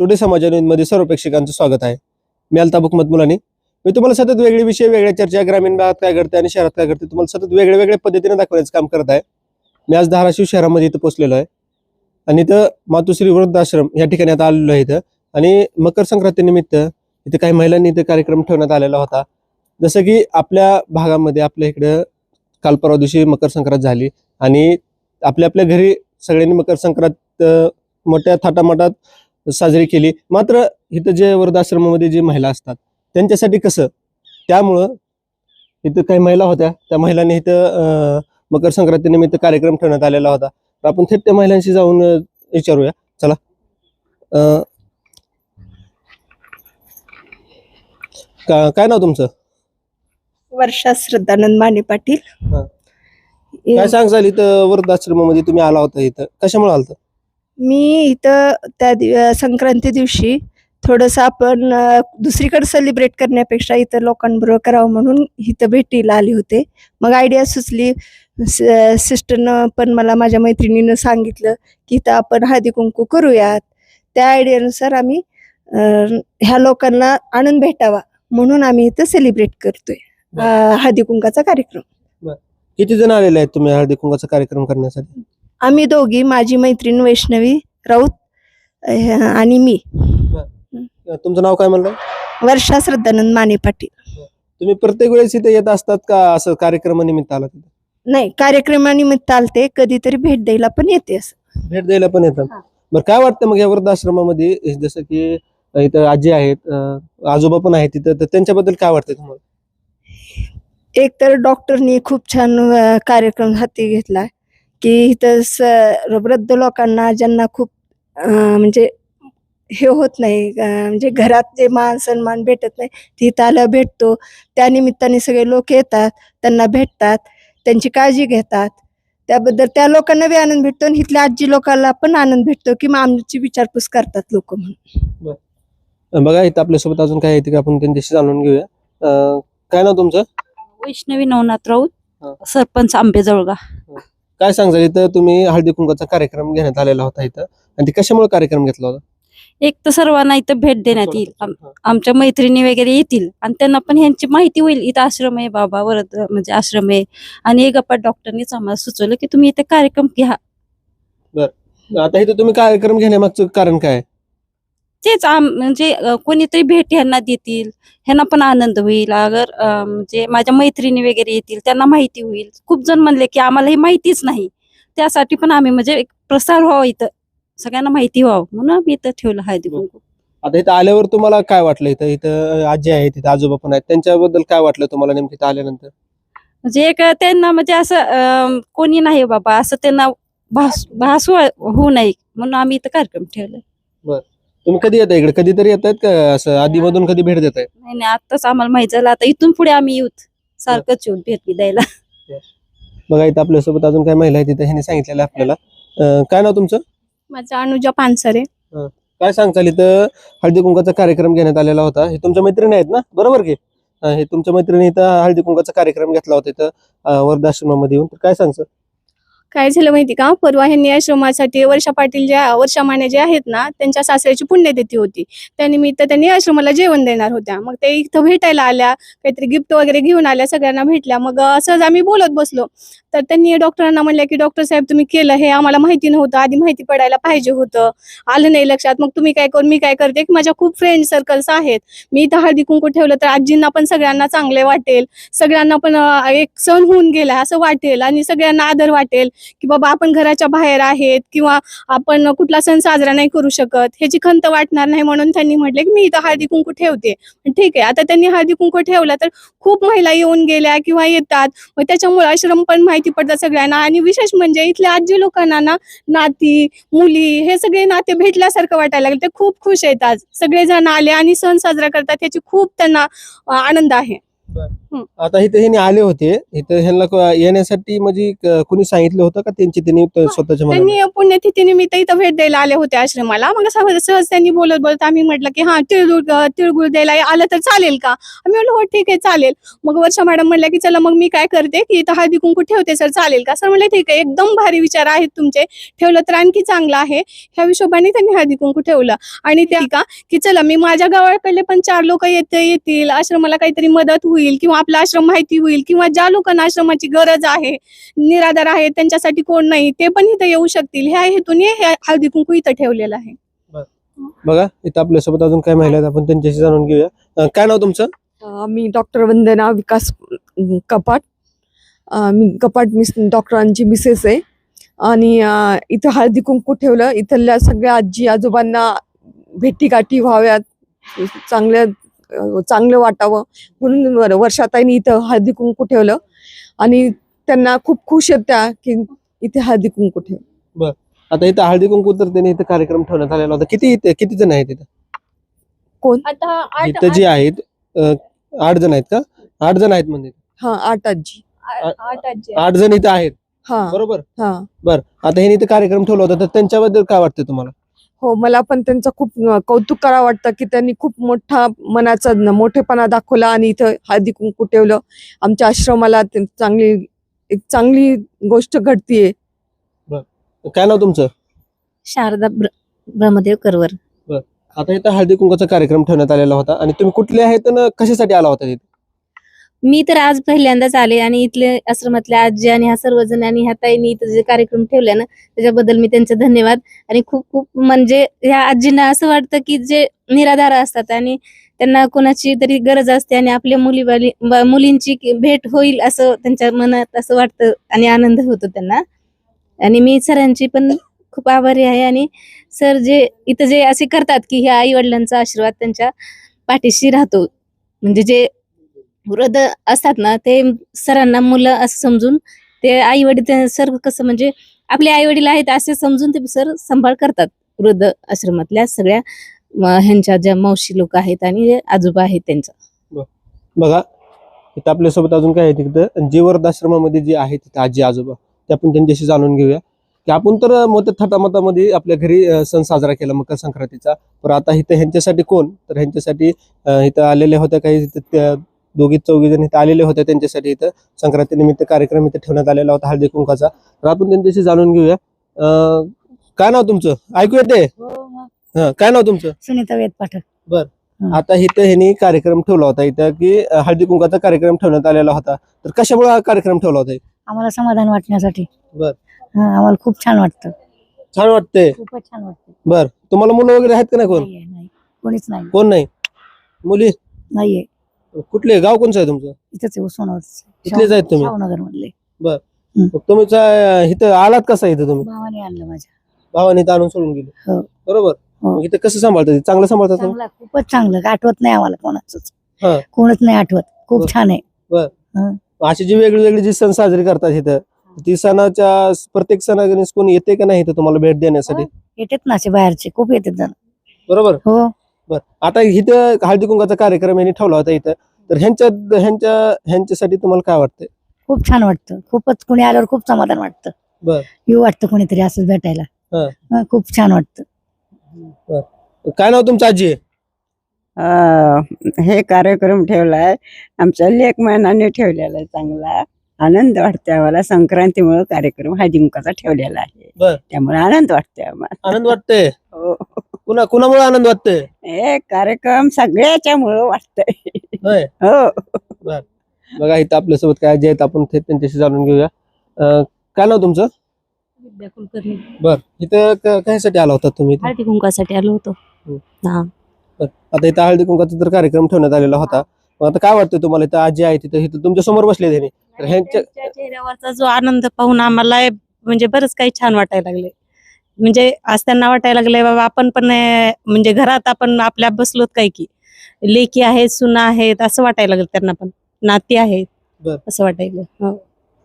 Today समाजामध्ये सर्व प्रेक्षकांचं स्वागत आहे. मी अल्ताफ हुकमत मुलांनी. मी तुम्हाला सतत वेगळे विषय वेगळ्या चर्चा ग्रामीण भागात काय घडते आणि शहरात काय घडते तुम्हाला सतत वेगळ्या वेगळ्या पद्धतीने दाखवण्याचं काम करत आहे. मी आज धाराशिव शहरामध्ये इथं पोहोचलेलो आहे. आणि इथं मातुश्री वृद्धाश्रम या ठिकाणी आता आलेलो आहे इथं. आणि मकर संक्रांतीनिमित्त इथे काही महिलांनी इथे कार्यक्रम ठेवण्यात आलेला होता. जसं की आपल्या भागामध्ये आपल्या इकडं काल परवा दिवशी मकर संक्रांत झाली. आणि आपल्या आपल्या घरी सगळ्यांनी मकर संक्रांत मोठ्या थाटामाटात साजरी केली. मात्र इथं जे वृद्धाश्रमामध्ये जे महिला असतात त्यांच्यासाठी कसं? त्यामुळं इथं काही महिला होत्या. त्या महिलांनी इथं मकर संक्रांतीनिमित्त कार्यक्रम ठेवण्यात आलेला होता. तर आपण थेट त्या महिलांशी जाऊन विचारूया. चला. अं, का- काय नाव तुमचं? वर्षा श्रद्धानंद माने पाटील. काय सांगाल इथं वृद्धाश्रमामध्ये तुम्ही आला होता इथं? कशामुळे आलता? मी इथं त्या दिव- संक्रांती दिवशी थोडस आपण दुसरीकडे सेलिब्रेट करण्यापेक्षा इथं लोकांबरोबर करावं म्हणून इथं भेटीला आले होते. मग आयडिया सुचली. सिस्टरनं पण मला माझ्या मैत्रिणीनं सांगितलं की इथं आपण हळदी कुंकू करूयात. त्या आयडियानुसार आम्ही ह्या लोकांना आणून भेटावा म्हणून आम्ही इथं सेलिब्रेट करतोय हळदी कुंकाचा कार्यक्रम. किती जण आलेले आहेत तुम्ही हळदी कुंकाचा कार्यक्रम करण्यासाठी? आम्ही दोघी माझी मैत्रीण वैष्णवी राऊत आणि मी. तुमचं नाव काय म्हणलं? वर्षा श्रद्धानंद माने पाटील. तुम्ही प्रत्येक वेळेस इथे येत असतात का? असं कार्यक्रमानिमित्त आला तिथे? नाही कार्यक्रमानिमित्त आलते. कधीतरी भेट द्यायला पण येते असं. भेट द्यायला पण येतात. बरं काय वाटतं मग या वृद्धाश्रमामध्ये? जसं की इथं आजी आहेत आजोबा पण आहेत तिथं तर त्यांच्याबद्दल काय वाटतं तुम्हाला? एक तर डॉक्टरनी खूप छान कार्यक्रम हाती घेतला. की इथं स- वृद्ध लोकांना ज्यांना खूप म्हणजे हे होत नाही म्हणजे घरात जे मान सन्मान भेटत नाही ते इथं आल्यावर भेटतो. त्या निमित्ताने सगळे लोक येतात त्यांना भेटतात त्यांची काळजी घेतात. त्याबद्दल त्या लोकांना बी आनंद भेटतो आणि इथल्या आजी लोकांना पण आनंद भेटतो की मग आमची विचारपूस करतात लोक म्हणून. बघा इथं आपल्यासोबत अजून काय येते का आपण त्यांच्याशी जाणून घेऊया. काय नाव तुमचं? वैष्णवी नवनाथ राऊत. सरपंच आंबेजवळगा. काय सांगाल इथं तुम्ही हळदी कुंकाचा कार्यक्रम घेण्यात आलेला होता इथं. आणि ते कशामुळे कार्यक्रम घेतला होता? एक तर सर्वांना इथं भेट देण्यात येईल. आम-. आमच्या मैत्रिणी वगैरे येतील आणि त्यांना पण ह्यांची माहिती होईल. इथं आश्रम आहे बाबा वरद म्हणजे आश्रम आहे. आणि एक गप्पा डॉक्टरनीच आम्हाला सुचवलं की तुम्ही इथे कार्यक्रम घ्या. आता इथं तुम्ही कार्यक्रम घेण्यामागचं कारण काय? आहे? तेच आम म्हणजे कोणीतरी भेट ह्यांना देतील. ह्यांना पण आनंद होईल. अगर म्हणजे माझ्या मैत्रिणी वगैरे येतील त्यांना माहिती होईल. खूप जण म्हणले की आम्हाला हे माहितीच नाही. त्यासाठी पण आम्ही म्हणजे एक प्रसार व्हावा इथं. सगळ्यांना माहिती व्हावं. म्हणून आम्ही इथं ठेवलं. हळदी कुंकू आता इथं आल्यावर तुम्हाला काय वाटलं? इथं इथं आजी आहेत तिथं आजोबा पण आहेत. त्यांच्याबद्दल काय वाटलं तुम्हाला नेमकं इथं आल्यानंतर? म्हणजे एक त्यांना म्हणजे असं कोणी नाही बाबा. असं त्यांना भास भास होऊ नये. म्हणून आम्ही इथं कार्यक्रम ठेवलाय. तुम्ही कधी येता इकडे? कधीतरी येत आहेत का असं आधीमधून कधी भेट देत नाही नाही आताच आम्हाला माहीत झालं. आता इथून पुढे आम्ही येऊत. सारखंच येऊन भेट द्यायला. बघा इथं आपल्यासोबत अजून काय महिला आहेत तिथं ह्यांनी सांगितलेलं आहे आपल्याला. अं, काय नाव तुमचं? माझं अनुजा पानसरे. काय सांगताल इथं? हळदी कुंकाचा कार्यक्रम घेण्यात आलेला होता. हे तुमच्या मैत्रिणी आहेत ना? बरोबर की? हे तुमच्या मैत्रिणी इथं हळदी कुंकाचा कार्यक्रम घेतला होता इथं अं, वर्धाश्रमामध्ये येऊन. तर काय सांगचं काय झालं माहिती का? परवा ह्यांनी आश्रमासाठी वर्षा पाटील ज्या वर्षा माने जे आहेत ना त्यांच्या सासऱ्याची पुण्यतिथी होती. त्यानिमित्त त्यांनी आश्रमाला जेवण देणार होत्या. मग ते इथं भेटायला आल्या काहीतरी गिफ्ट वगैरे घेऊन आल्या सगळ्यांना भेटल्या. मग असंच आम्ही बोलत बसलो. तर त्यांनी डॉक्टरांना म्हणल्या की डॉक्टर साहेब तुम्ही केलं हे आम्हाला माहिती नव्हतं. आधी माहिती पडायला पाहिजे होतं. आलं नाही लक्षात. मग तुम्ही काय करू? मी काय करते? की माझ्या खूप फ्रेंड सर्कल्स आहेत. मी इथं हळदी कुंकू ठेवलं तर आजींना पण सगळ्यांना चांगले वाटेल. सगळ्यांना पण एक सण होऊन गेला असं वाटेल आणि सगळ्यांना आदर वाटेल. की बाबा आपण घराच्या बाहेर आहेत किंवा आपण कुठला सण साजरा नाही करू शकत ह्याची खंत वाटणार नाही म्हणून त्यांनी म्हटले की मी इथं हळदी कुंकू ठेवते. ठीक आहे आता त्यांनी हळदी कुंकू ठेवलं तर खूप महिला येऊन गेल्या किंवा येतात. मग त्याच्यामुळे आश्रम पण माहिती पडतात सगळ्यांना आणि विशेष म्हणजे इथल्या आजी लोकांना ना नाती मुली हे सगळे नाते भेटल्यासारखं वाटायला लागले. ते खूप खुश आहेत आज. सगळेजण आले आणि सण साजरा करतात ह्याची खूप त्यांना आनंद आहे. आता इथे ह्यांनी आले होते. इथं ह्यांना येण्यासाठी म्हणजे कुणी सांगितलं होतं का? त्यांची त्यांनी स्वतःच्या त्यांनी पुण्यतिथीनिमित्त इथं भेट द्यायला आले होते आश्रमाला. मग सहज सहज त्यांनी बोलत बोलत आम्ही म्हटलं की हा तिळगुळ तिळगुळ द्यायला आलं तर चालेल का? आम्ही म्हणलं हो ठीक आहे चालेल. मग वर्षा मॅडम म्हणल्या की चला मग मी काय करते की इथं हळदी कुंकू ठेवते सर चालेल का? सर म्हणले ठीक आहे एकदम भारी विचार आहेत तुमचे. ठेवलं तर आणखी चांगलं आहे. ह्या हिशोबाने त्यांनी हळदी कुंकू ठेवलं. आणि त्या का की चला मी माझ्या गावाकडले पण चार लोक येते येतील. आश्रमाला काहीतरी मदत होईल किंवा आपला आश्रम माहिती होईल किंवा ज्या लोकांना आश्रमाची गरज आहे निराधार आहे त्यांच्यासाठी कोण नाही ते पण इथं येऊ शकतील. ह्या हेतूने हे हळदी कुंकू इथं ठेवलेलं आहे. बघा इथं आपल्यासोबत अजून काय महिला आहेत आपण त्यांच्याशी जाणून घेऊया. अं, काय नाव तुमचं? अ, मी डॉक्टर वंदना विकास अम, कपाट. अ, मी कपाट मिस डॉक्टरांची मिसेस आहे. आणि अ, इथं हळदी कुंकू ठेवलं. इथल्या सगळ्या आजी आजोबांना भेटीगाठी व्हाव्यात. चांगल्या चांगलं वाटावं. म्हणून वर- वर्षाताईंनी इथं हळदी कुंकू ठेवलं. आणि त्यांना खूप खुश आहेत त्या की इथे हळदी कुंकू ठेव. आता इथं हळदी कुंकू तर त्यांनी इथं कार्यक्रम ठेवण्यात आलेला होता. किती इथे किती जण आहेत इथं? आता इथं जे आहेत अं, आठ जण आहेत का? आठ जण आहेत म्हणजे? हा आठ आजी. आठ जण इथं आहेत. हा. बरोबर? हा. बर. आता ह्यांनी इथं कार्यक्रम ठेवला होता. तर त्यांच्याबद्दल काय वाटतं तुम्हाला? हो मला पण त्यांचं खूप कौतुक करावं वाटतं की त्यांनी खूप मोठा मनाचा न- मोठेपणा दाखवला आणि इथं हळदी कुंकू ठेवलं. आमच्या आश्रमाला चांगली एक चांगली गोष्ट घडतीये. काय नाव तुमचं? शारदा ब्र ब्रह्मदेव करवर. आता इथं हळदी कुंकाचा कार्यक्रम ठेवण्यात आलेला होता आणि तुम्ही कुठले आहेत कशासाठी आला होता तिथे? मी तर आज पहिल्यांदाच आले आणि इथले आश्रमातल्या आजी आणि ह्या सर्वजण आणि ह्या ताईंनी इथं जे कार्यक्रम ठेवले ना त्याच्याबद्दल मी त्यांचे धन्यवाद. आणि खूप खूप म्हणजे ह्या आजींना असं वाटतं की जे निराधार असतात आणि त्यांना कोणाची तरी गरज असते आणि आपल्या मुली बाली- मुलींची भेट होईल असं त्यांच्या मनात असं वाटतं आणि आनंद होतो त्यांना. आणि मी सरांची पण खूप आभारी आहे आणि सर जे इथं जे असे करतात की ह्या आई वडिलांचा आशीर्वाद त्यांच्या पाठीशी राहतो. म्हणजे जे वृद्ध असतात ना ते सरांना मुलं असं समजून ते आई वडील सर कसं म्हणजे आपले आई वडील आहेत असे समजून ते सर सांभाळ करतात वृद्ध आश्रमातल्या सगळ्या ह्यांच्या ज्या मावशी लोक आहेत आणि आजोबा आहेत त्यांचा. बघा इथं आपल्यासोबत अजून काय आहे तिथं जे वृद्धाश्रमामध्ये जे आहेत तिथं आजी आजोबा ते आपण त्यांच्याशी जाणून घेऊया. की आपण तर मत थटामतामध्ये आपल्या घरी सण साजरा केला मकर संक्रांतीचा. पण आता इथं ह्यांच्यासाठी कोण? तर ह्यांच्यासाठी इथं आलेल्या होत्या काही दोघी चौघी जण इथं आलेले होते त्यांच्यासाठी इथं. संक्रांती निमित्त कार्यक्रम इथं ठेवण्यात आलेला होता हळदी कुंकाचा तर आपण त्यांच्याशी जाणून घेऊया. अं, काय नाव तुमचं? ऐकू येते? हा काय नाव तुमचं? सुनीता वेद पाठक. आता इथं ह्यांनी कार्यक्रम ठेवला होता इथं की अं, हळदी कुंकाचा कार्यक्रम ठेवण्यात आलेला होता. तर कशामुळे हा कार्यक्रम ठेवला होता? आम्हाला समाधान वाटण्यासाठी. बर. हा, आम्हाला खूप छान वाटतं. छान वाटतंय. खूपच छान वाटतं बर. तुम्हाला मुलं वगैरे आहेत का नाही कोण? नाहीये, नाही. कोणीच नाही. कोण नाही? मुली? नाहीये. कुठले गाव कोणचं आहे तुमचं? इथंच आहे इथलेच आहेत तुम्ही? शाहूनगर मधले मग तुमचा इथं आलात कसा इथं तुम्ही? भावाने आणलं माझ्या. भावाने इथं आणून सोडून गेले. हो. बरोबर? हो. मग इथं कसं सांभाळतात चांगलं सांभाळतात तुम्ही? चांगला खूपच चांगलं. आठवत नाही आम्हाला कोणाच हा. कोणच नाही आठवत. बर. खूप छान आहे. अशी जी वेगळी वेगळी जी सण साजरी करतात इथं ती सणाच्या प्रत्येक सणागणेस कोणी येते का नाही इथं तुम्हाला भेट देण्यासाठी? येतात ना असे बाहेरचे. खूप येतात जण. बरोबर? हो. बर. आता इथं हळदी कुंकाचा कार्यक्रम यांनी ठेवला होता इथं. तर ह्यांच्या ह्यांच्या ह्यांच्यासाठी तुम्हाला काय वाटतंय? खूप छान वाटतं. खूपच कोणी आल्यावर खूप समाधान वाटतं. बर. येऊ वाटतं कोणीतरी असंच भेटायला. हा. हा, खूप छान वाटतं. काय नाव तुमचं आजी? अं, हे कार्यक्रम ठेवलाय. आमच्या लेख महिन्याने ठेवलेला आहे चांगला. आनंद वाटते आम्हाला. संक्रांतीमुळे कार्यक्रम हळदीमुखाचा ठेवलेला आहे. बर. त्यामुळे आनंद वाटते आम्हाला. आनंद वाटतंय? हो. कुणा कुणामुळे आनंद वाटतंय? हे कार्यक्रम सगळ्याच्या मुळे वाटतंय. होय? हो. बघा इथं आपल्यासोबत काय जे आहेत आपण थेट त्यांच्याशी जाणून घेऊया. अं, काय नाव तुमचं? विद्या कुलकर्णी. बर. इथं क- कशासाठी आला होता तुम्ही इथं? हळदी कुंकासाठी आलो होतो. बर. आता इथं हळदी कुंकाचा तर कार्यक्रम ठेवण्यात आलेला होता. मग आता काय वाटतं तुम्हाला इथं? आजी आहे तिथं इथं तुमच्यासमोर बसले त्यांनी तर ह्यांच्या त्यांच्या चेहऱ्यावरचा जो आनंद पाहून आम्हाला म्हणजे बरंच काही छान वाटायला लागले म्हणजे आज त्यांना वाटायला लागले बाबा आपण पण म्हणजे घरात आपण आपल्या बसलोत काय की? लेकी आहेत सुना आहेत असं वाटायला लागलं त्यांना पण. नाती आहेत बर. असं वाटायला हो.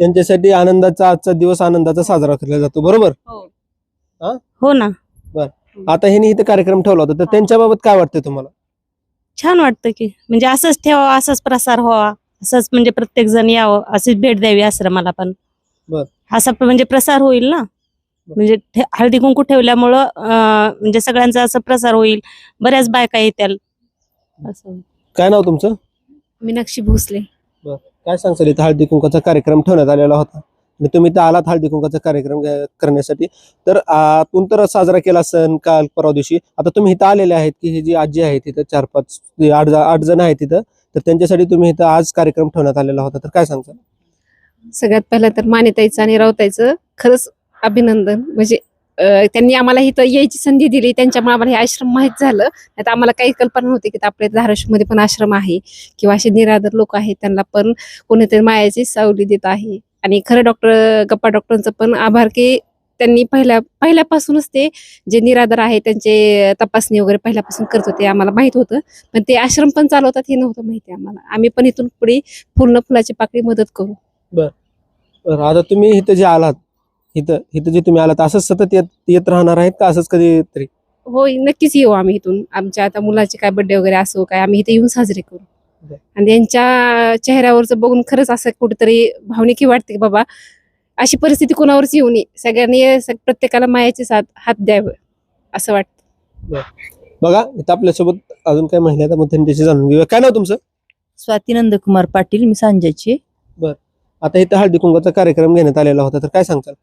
त्यांच्यासाठी आनंदाचा आजचा दिवस आनंदाचा साजरा केला जातो बरोबर? हो. ना. आता ह्यांनी इथं कार्यक्रम ठेवला होता तर त्यांच्याबाबत काय वाटतं तुम्हाला? छान वाटतं की म्हणजे असंच ठेवा असंच प्रसार व्हावा असंच म्हणजे प्रत्येक जण यावं अशीच भेट द्यावी आश्रमाला पण. बर. असा प- म्हणजे प्रसार होईल ना? म्हणजे हळदी कुंकू ठेवल्यामुळं म्हणजे सगळ्यांचा असं प्रसार होईल. बऱ्याच बायका येत्याल असं. काय नाव तुमचं? मीनाक्षी भोसले. काय सांगसाल इथं हळदी कुंकाचा कार्यक्रम ठेवण्यात आलेला होता? आणि तुम्ही इथं आलात हळदी कुंकाचा कार्यक्रम घ्या- करण्यासाठी. तर आतून तर साजरा केला सण काल परवा दिवशी. आता तुम्ही इथं आलेले आहेत की ही जी आजी आहे तिथं चार पाच ते आठ ज- आठ जण आहेत तिथं तर त्यांच्यासाठी तुम्ही इथं आज कार्यक्रम ठेवण्यात आलेला होता. तर काय सांगता सगळ्यात पहिलं तर मानेताईचं आणि रावताईचं खरंच अभिनंदन. म्हणजे त्यांनी आम्हाला इथं यायची संधी दिली त्यांच्यामुळे आम्हाला हे आश्रम माहीत झालं. नाही तर आम्हाला काही कल्पना नव्हती की आपल्या धाराशिवमध्ये पण आश्रम आहे किंवा असे निराधार लोक आहेत त्यांना पण कोणीतरी मायाची सावली देत आहे. आणि खरं डॉक्टर गप्पा डॉक्टरांचं पण आभार की त्यांनी पहिल्या पहिल्यापासूनच ते जे निराधार आहे त्यांचे तपासणी वगैरे पहिल्यापासून करत होते आम्हाला माहीत होतं. पण ते आश्रम पण चालवतात हे नव्हतं माहिती आम्हाला. आम्ही पण इथून पुढे पूर्ण फुलाची पाकळी मदत करू. बरं आता तुम्ही इथे जे आलात इथं इथं जे तुम्ही आलात असंच सतत येत येत राहणार आहेत का? असंच कधी तरी? होय नक्कीच येऊ आम्ही इथून. आमच्या आता मुलाचे काय बर्थडे वगैरे असो काय आम्ही इथे येऊन साजरे करू. बर. आणि त्यांच्या चेहऱ्यावरचं बघून खरंच असं कुठेतरी भावनिकी वाटते की बाबा अशी परिस्थिती कोणावरच येऊ नये. सगळ्यांनी स- प्रत्येकाला मायाची साथ हात द्यावं असं वाटतं. बघा इथं आपल्यासोबत अजून काही महिला आहेत आपण त्यांच्याशी जाणून घेऊया. काय नाव तुमचं? स्वाती नंदकुमार पाटील मी सांजाची. आता इथं हळदी कुंकाचा कार्यक्रम घेण्यात आलेला होता तर काय सांगताल?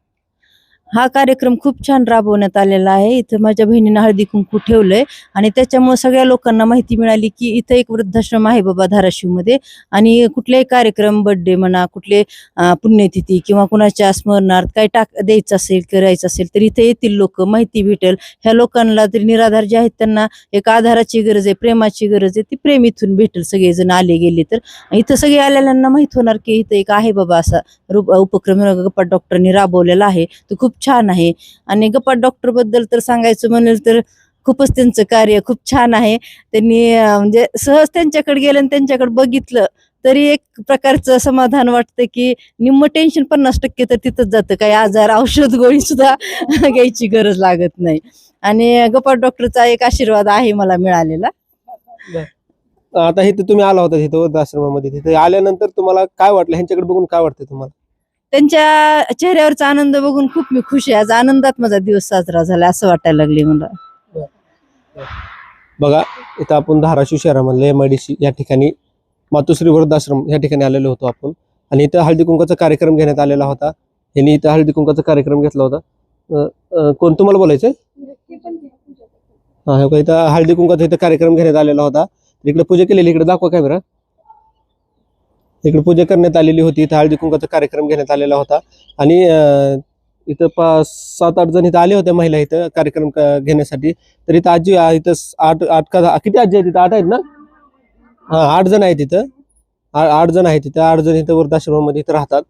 हा कार्यक्रम खूप छान राबवण्यात आलेला आहे. इथं माझ्या बहिणीनं हळदी कुंकू ठेवलंय आणि त्याच्यामुळे सगळ्या लोकांना माहिती मिळाली की इथं एक वृद्धाश्रम आहे बाबा धाराशिवमध्ये आणि कुठलेही कार्यक्रम बर्थडे म्हणा कुठले पुण्यतिथी किंवा कुणाच्या स्मरणार्थ काही टाक द्यायचं असेल करायचं असेल तर इथे येतील लोक माहिती भेटेल. ह्या लोकांना तरी निराधार जे आहेत त्यांना एक आधाराची गरज आहे प्रेमाची गरज आहे ती प्रेम इथून भेटेल. सगळेजण आले गेले तर. इथं सगळे आलेल्यांना माहीत होणार की इथं एक आहे बाबा असा उपक्रम गप्पा डॉक्टरनी राबवलेला आहे. तो खूप छान आहे. आणि गप्पा डॉक्टरबद्दल तर सांगायचं म्हणेल तर खूपच त्यांचं कार्य खूप छान आहे. त्यांनी म्हणजे सहज त्यांच्याकडे गेलं आणि त्यांच्याकडे बघितलं तरी एक प्रकारचं समाधान वाटतं की निम्म टेन्शन पन्नास टक्के तर तिथंच जातं. काही आजार औषध गोळी सुद्धा घ्यायची गरज लागत नाही. आणि गप्पा डॉक्टरचा एक आशीर्वाद आहे मला मिळालेला. आता इथं तुम्ही आला होता तिथं वृद्धाश्रमामध्ये. तिथे आल्यानंतर तुम्हाला काय वाटलं? ह्यांच्याकडे बघून काय वाटतं तुम्हाला? त्यांच्या चेहऱ्यावरचा आनंद बघून खूप मी खुश आहे. आज आनंदात माझा दिवस साजरा झाला असं वाटायला लागले मला. बघा इथं आपण धाराशिव शहरामधले एम आय डी सी या ठिकाणी मातुश्री वृद्धाश्रम या ठिकाणी आलेलो होतो आपण. आणि इथं हळदी कुंकाचा कार्यक्रम घेण्यात आलेला होता. यांनी इथं हळदी कुंकाचा कार्यक्रम घेतला होता. कोण तुम्हाला बोलायचंय? हा इथं हळदी कुंकाचा इथं कार्यक्रम घेण्यात आलेला होता. इकडे पूजा केलेली इकडे दाखवा कॅमेरा इकडे पूजा करण्यात आलेली होती इथं हळदी कुंकाचा कार्यक्रम घेण्यात आलेला होता. आणि इथं पा सात आठ जण इथं आले होते महिला इथं कार्यक्रम घेण्यासाठी. तर इथं आजी इथं आठ आठ का किती आजी आहेत तिथं आठ आहेत ना? हा आठ जण आहेत तिथं आठ जण आहेत तिथं आठ जण इथं वृद्धाश्रमामध्ये इथं राहतात.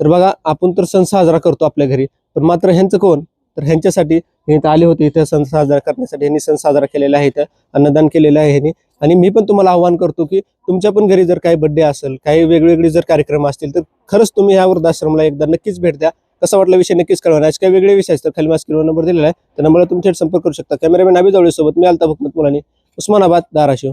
तर बघा आपण तर सण साजरा करतो आपल्या घरी. पण मात्र ह्यांचं कोण? तर ह्यांच्यासाठी हे इथं आले होते इथं सण साजरा करण्यासाठी यांनी सण साजरा केलेला आहे इथं अन्नदान केलेलं आहे यांनी आणि मी पण तुम्हाला आव्हान करतो की तुमच्या पण घरी जर काही बड्डे असेल काही वेगवेगळे जर कार्यक्रम असतील तर खरंच तुम्ही ह्या वृद्धाश्रमला एकदा नक्कीच भेट द्या. कसा वाटला विषय नक्कीच कळवा. आज काही वेगळे विषय असतात खाली मास्क नंबर दिलेला आहे त्या नंबरला थेट संपर्क करू शकता. कॅमेरामॅन अभिजवळे सोबत मी अल्ताफ हुकमत मुलानी उस्मानाबाद धाराशिव.